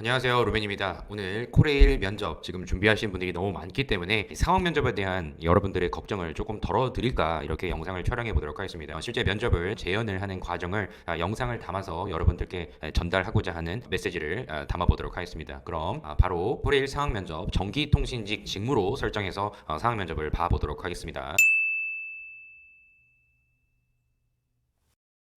안녕하세요 루벤입니다. 오늘 코레일 면접 지금 준비하신 분들이 너무 많기 때문에 상황 면접에 대한 여러분들의 걱정을 조금 덜어드릴까 이렇게 영상을 촬영해 보도록 하겠습니다. 어, 실제 면접을 재연을 하는 과정을 아, 영상을 담아서 여러분들께 에, 전달하고자 하는 메시지를 아, 담아 보도록 하겠습니다. 그럼 아, 바로 코레일 상황 면접 전기통신직 직무로 설정해서 어, 상황 면접을 봐보도록 하겠습니다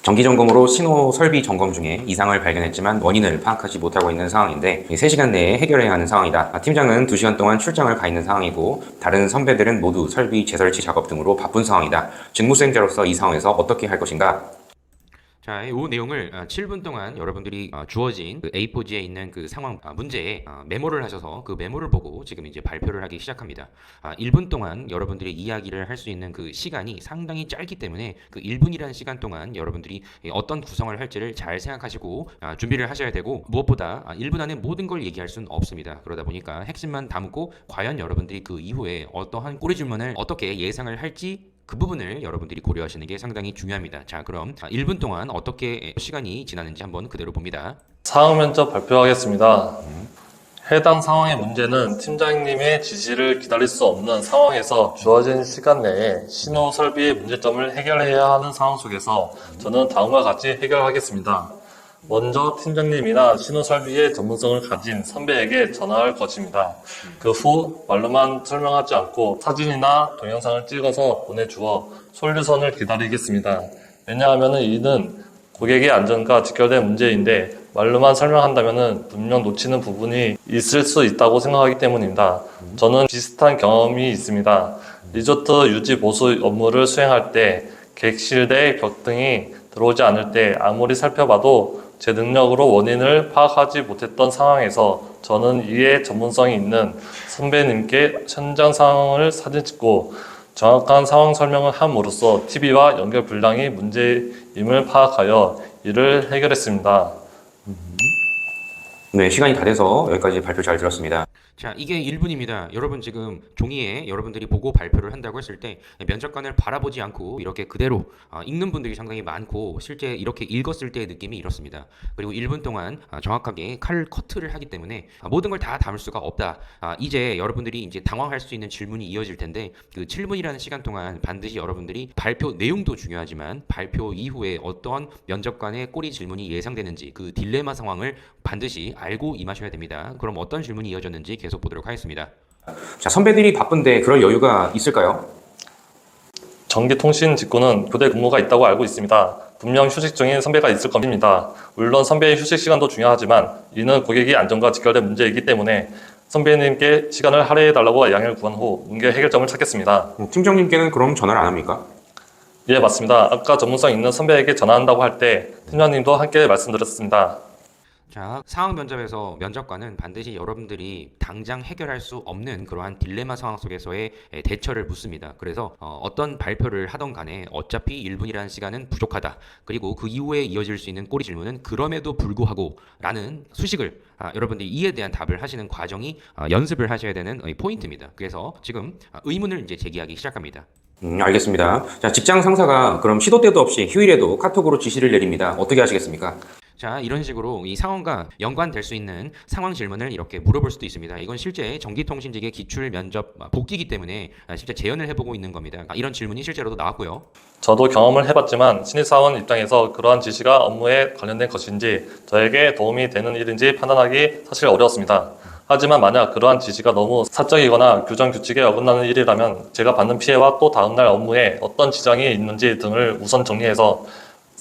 정기 점검으로 신호 설비 점검 중에 이상을 발견했지만 원인을 파악하지 못하고 있는 상황인데 3시간 내에 해결해야 하는 상황이다. 아, 팀장은 2시간 동안 출장을 가 있는 상황이고 다른 선배들은 모두 설비 재설치 작업 등으로 바쁜 상황이다. 직무수행자로서 이 상황에서 어떻게 할 것인가? 자, 이 내용을 아, 7분 동안 여러분들이 아, 주어진 그 A4지에 있는 그 상황 아, 문제에 아, 메모를 하셔서 그 메모를 보고 지금 이제 발표를 하기 시작합니다. 아, 1분 동안 여러분들이 이야기를 할 수 있는 그 시간이 상당히 짧기 때문에 그 1분이라는 시간 동안 여러분들이 이 어떤 구성을 할지를 잘 생각하시고 아, 준비를 하셔야 되고 무엇보다 아, 1분 안에 모든 걸 얘기할 수는 없습니다. 그러다 보니까 핵심만 담고 과연 여러분들이 그 이후에 어떠한 꼬리 질문을 어떻게 예상을 할지 그 부분을 여러분들이 고려하시는 게 상당히 중요합니다. 자, 그럼 1분 동안 어떻게 시간이 지나는지 한번 그대로 봅니다. 상황 면접 발표하겠습니다. 해당 상황의 문제는 팀장님의 지시를 기다릴 수 없는 상황에서 주어진 시간 내에 신호 설비의 문제점을 해결해야 하는 상황 속에서 저는 다음과 같이 해결하겠습니다. 먼저 팀장님이나 신호 설비의 전문성을 가진 선배에게 전화할 것입니다. 그 후 말로만 설명하지 않고 사진이나 동영상을 찍어서 보내주어 솔루션을 기다리겠습니다. 왜냐하면 이는 고객의 안전과 직결된 문제인데 말로만 설명한다면 분명 놓치는 부분이 있을 수 있다고 생각하기 때문입니다. 저는 비슷한 경험이 있습니다. 리조트 유지 보수 업무를 수행할 때 객실내 벽 등이 들어오지 않을 때 아무리 살펴봐도 제 능력으로 원인을 파악하지 못했던 상황에서 저는 이에 전문성이 있는 선배님께 현장 상황을 사진 찍고 정확한 상황 설명을 함으로써 TV와 연결 불량이 문제임을 파악하여 이를 해결했습니다. 네, 시간이 다 돼서 여기까지 발표 잘 들었습니다. 자, 이게 1분입니다. 여러분 지금 종이에 여러분들이 보고 발표를 한다고 했을 때 면접관을 바라보지 않고 이렇게 그대로 아, 읽는 분들이 상당히 많고 실제 이렇게 읽었을 때의 느낌이 이렇습니다. 그리고 1분 동안 아, 정확하게 칼 커트를 하기 때문에 아, 모든 걸 다 담을 수가 없다. 아, 이제 여러분들이 이제 당황할 수 있는 질문이 이어질 텐데 그 7분이라는 시간 동안 반드시 여러분들이 발표 내용도 중요하지만 발표 이후에 어떤 면접관의 꼬리 질문이 예상되는지 그 딜레마 상황을 반드시 알고 임하셔야 됩니다. 그럼 어떤 질문이 이어졌는지 계속 보도록 하겠습니다. 자, 선배들이 바쁜데 그럴 여유가 있을까요? 전기통신 직구는 교대 근무가 있다고 알고 있습니다. 분명 휴식 중인 선배가 있을 겁니다. 물론 선배의 휴식 시간도 중요하지만 이는 고객의 안전과 직결된 문제이기 때문에 선배님께 시간을 할애해달라고 양해를 구한 후 문제 해결점을 찾겠습니다. 음, 팀장님께는 그럼 전화를 안 합니까? 예, 맞습니다. 아까 전문성 있는 선배에게 전화한다고 할 때 팀장님도 함께 말씀드렸습니다. 자, 상황 면접에서 면접관은 반드시 여러분들이 당장 해결할 수 없는 그러한 딜레마 상황 속에서의 에, 대처를 묻습니다. 그래서 어, 떤 발표를 하던 간에 어차피 1분이라는 시간은 부족하다. 그리고 그 이후에 이어질 수 있는 꼬리 질문은 그럼에도 불구하고 라는 수식을 아, 여러분들이 이에 대한 답을 하시는 과정이 아, 연습을 하셔야 되는 어, 포인트입니다. 그래서 지금 아, 의문을 이제 제기하기 시작합니다. 음, 알겠습니다. 자, 직장 상사가 그럼 시도 때도 없이 휴일에도 카톡으로 지시를 내립니다. 어떻게 하시겠습니까? 자, 이런 식으로 이 상황과 연관될 수 있는 상황 질문을 이렇게 물어볼 수도 있습니다. 이건 실제 전기통신직의 기출 면접 복귀이기 때문에 아, 실제 재연을 해보고 있는 겁니다. 아, 이런 질문이 실제로도 나왔고요. 저도 경험을 해봤지만 신입사원 입장에서 그러한 지시가 업무에 관련된 것인지 저에게 도움이 되는 일인지 판단하기 사실 어려웠습니다. 하지만 만약 그러한 지시가 너무 사적이거나 규정 규칙에 어긋나는 일이라면 제가 받는 피해와 또 다음날 업무에 어떤 지장이 있는지 등을 우선 정리해서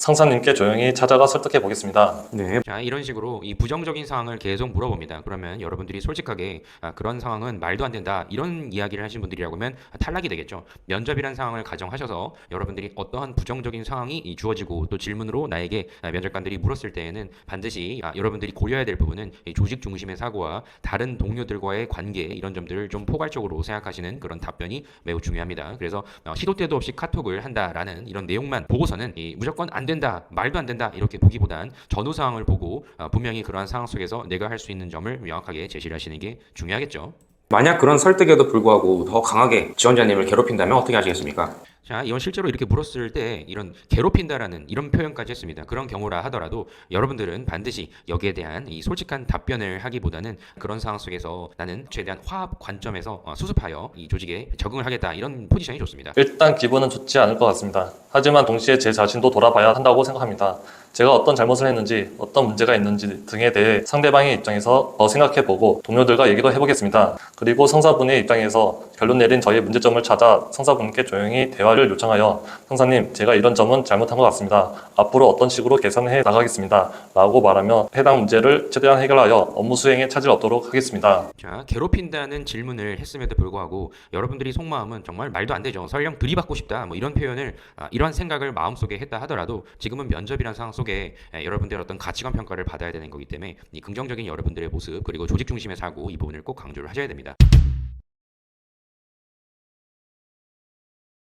상사님께 조용히 찾아가 설득해 보겠습니다. 네. 자, 이런 식으로 이 부정적인 상황을 계속 물어봅니다. 그러면 여러분들이 솔직하게 아, 그런 상황은 말도 안 된다. 이런 이야기를 하신 분들이라고 하면 탈락이 되겠죠. 면접이란 상황을 가정하셔서 여러분들이 어떠한 부정적인 상황이 이 주어지고 또 질문으로 나에게 아, 면접관들이 물었을 때에는 반드시 아, 여러분들이 고려해야 될 부분은 이 조직 중심의 사고와 다른 동료들과의 관계 이런 점들을 좀 포괄적으로 생각하시는 그런 답변이 매우 중요합니다. 그래서 어, 시도 때도 없이 카톡을 한다라는 이런 내용만 보고서는 이 무조건 안 된다, 말도 안 된다 이렇게 보기보단 전후 상황을 보고 어, 분명히 그러한 상황 속에서 내가 할 수 있는 점을 명확하게 제시를 하시는 게 중요하겠죠. 만약 그런 설득에도 불구하고 더 강하게 지원자님을 괴롭힌다면 어떻게 하시겠습니까? 자, 이건 실제로 이렇게 물었을 때 이런 괴롭힌다라는 이런 표현까지 했습니다. 그런 경우라 하더라도 여러분들은 반드시 여기에 대한 이 솔직한 답변을 하기보다는 그런 상황 속에서 나는 최대한 화합 관점에서 어, 수습하여 이 조직에 적응을 하겠다 이런 포지션이 좋습니다. 일단 기분은 좋지 않을 것 같습니다. 하지만 동시에 제 자신도 돌아봐야 한다고 생각합니다. 제가 어떤 잘못을 했는지, 어떤 문제가 있는지 등에 대해 상대방의 입장에서 더 생각해보고 동료들과 얘기도 해보겠습니다. 그리고 성사분의 입장에서 결론 내린 저의 문제점을 찾아 성사분께 조용히 대화를 요청하여 성사님, 제가 이런 점은 잘못한 것 같습니다. 앞으로 어떤 식으로 개선해 나가겠습니다. 라고 말하며 해당 문제를 최대한 해결하여 업무 수행에 차질 없도록 하겠습니다. 자, 괴롭힌다는 질문을 했음에도 불구하고 여러분들이 속마음은 정말 말도 안 되죠. 설령 들이받고 싶다. 뭐 이런 표현을 아, 이러한 생각을 마음속에 했다 하더라도 지금은 면접이란 상황 속에 에, 여러분들의 어떤 가치관 평가를 받아야 되는 거기 때문에 이 긍정적인 여러분들의 모습 그리고 조직 중심의 사고 이 부분을 꼭 강조를 하셔야 됩니다.